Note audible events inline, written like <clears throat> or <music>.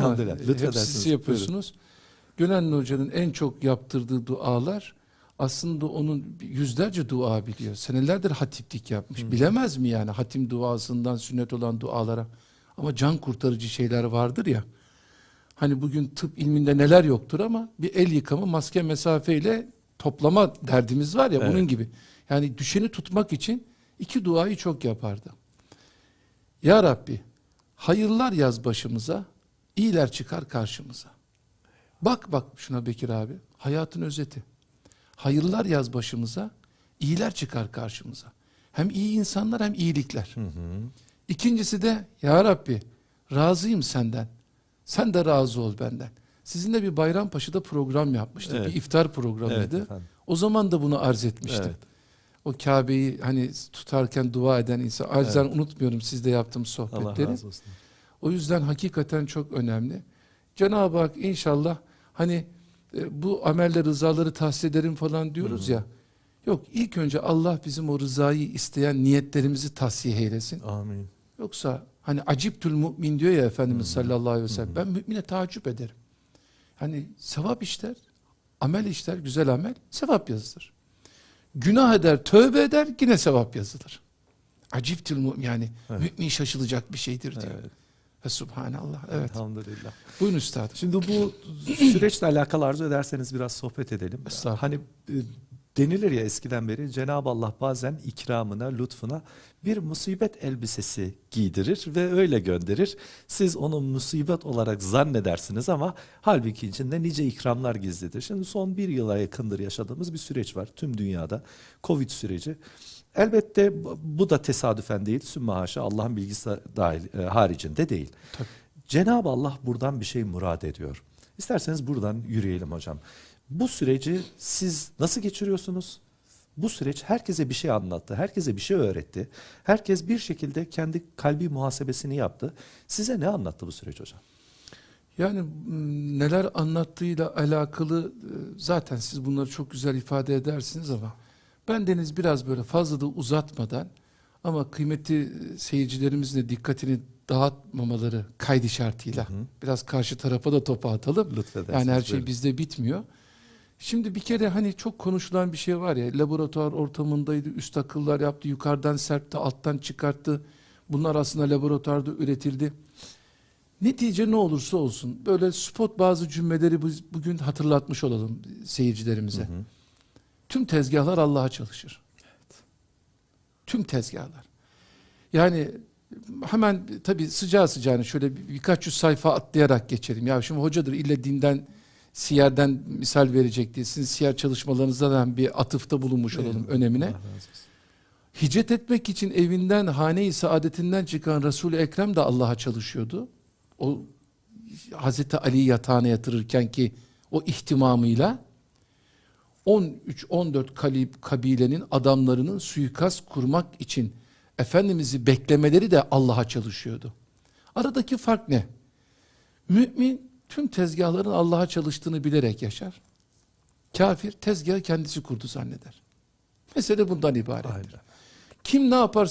Hep Lütfedersiniz. siz yapıyorsunuz. Gönenli Hoca'nın en çok yaptırdığı dualar aslında onun yüzlerce dua biliyor. Senelerdir hatiplik yapmış. Bilemez mi yani hatim duasından sünnet olan dualara? Ama can kurtarıcı şeyler vardır ya. Hani bugün tıp ilminde neler yoktur ama bir el yıkama maske mesafeyle toplama derdimiz var ya Evet. bunun gibi. Yani düşeni tutmak için iki duayı çok yapardı. Ya Rabbi hayırlar yaz başımıza, iyiler çıkar karşımıza. Bak bak şuna Bekir abi, hayatın özeti. Hayırlar yaz başımıza, iyiler çıkar karşımıza. Hem iyi insanlar hem iyilikler. Hı hı. İkincisi de Ya Rabbi razıyım senden. Sen de razı ol benden. Sizinle bir Bayrampaşa'da program yapmıştık. Evet. Bir iftar Evet programıydı. efendim. o zaman da bunu arz etmiştim. Evet. O Kabe'yi hani tutarken dua eden insan. Acizden unutmuyorum sizde yaptığım Allah sohbetleri. razı olsun. O yüzden hakikaten çok önemli. Cenab-ı Hak inşallah hani e, bu amelle rızaları tahsil ederim falan diyoruz ya. Yok ilk önce Allah bizim o rızayı isteyen niyetlerimizi tahsih eylesin. Amin. Yoksa hani aciptül mümin diyor ya Efendimiz sallallahu aleyhi ve sellem. Ben mümine tacip ederim. Hani sevap işler, amel işler, güzel amel, sevap yazılır. Günah eder, tövbe eder, yine sevap yazılır. Aciptül mümin yani Evet. mümin şaşılacak bir şeydir diyor. Evet. Ve subhanallah. Evet. Elhamdülillah. Buyurun üstadım. Şimdi bu <clears throat> süreçle alakalı arzu ederseniz biraz sohbet edelim. Hani e, denilir ya eskiden beri Cenab-ı Allah bazen ikramına, lütfuna bir musibet elbisesi giydirir ve öyle gönderir. Siz onu musibet olarak zannedersiniz ama halbuki içinde nice ikramlar gizlidir. Şimdi son bir yıla yakındır yaşadığımız bir süreç var tüm dünyada. Covid süreci. Elbette bu- da tesadüfen değil, sümme haşa Allah'ın bilgisi dahil, e, haricinde değil. Cenab-ı Allah buradan bir şey murad ediyor. İsterseniz buradan yürüyelim hocam. Bu süreci siz nasıl geçiriyorsunuz? Bu süreç herkese bir şey anlattı, herkese bir şey öğretti. Herkes bir şekilde kendi kalbi muhasebesini yaptı. Size ne anlattı bu süreç hocam? Yani m, neler anlattığıyla alakalı e, zaten siz bunları çok güzel ifade edersiniz ama ben deniz biraz böyle fazla da uzatmadan ama kıymetli e, seyircilerimizin de dikkatini dağıtmamaları kaydı şartıyla Hı hı. biraz karşı tarafa da topu atalım. Lütfedersiniz. Yani her şey buyurun. bizde bitmiyor. Şimdi bir kere hani çok konuşulan bir şey var ya laboratuvar ortamındaydı üst akıllar yaptı yukarıdan serpti alttan çıkarttı. Bunlar aslında laboratuvarda üretildi. Netice ne olursa olsun böyle spot bazı cümleleri biz bugün hatırlatmış olalım seyircilerimize. Hı hı. Tüm tezgahlar Allah'a çalışır. Tüm tezgahlar. Yani hemen tabii sıcağı sıcağına şöyle bir- birkaç yüz sayfa atlayarak geçelim. Ya şimdi hocadır ille dinden siyerden misal verecek diye sizin siyer çalışmalarınızda da bir atıfta bulunmuş olalım Eyvallah. önemine. Hicret etmek için evinden hane-i saadetinden çıkan Resul-i Ekrem de Allah'a çalışıyordu. O Hazreti Ali yatağına yatırırken ki o ihtimamıyla 13-14 kalip kabilenin adamlarının suikast kurmak için Efendimiz'i beklemeleri de Allah'a çalışıyordu. Aradaki fark ne? Mümin tüm tezgahların Allah'a çalıştığını bilerek yaşar. Kafir tezgahı kendisi kurdu zanneder. Mesele bundan ibaret. Aynen. Kim ne yaparsa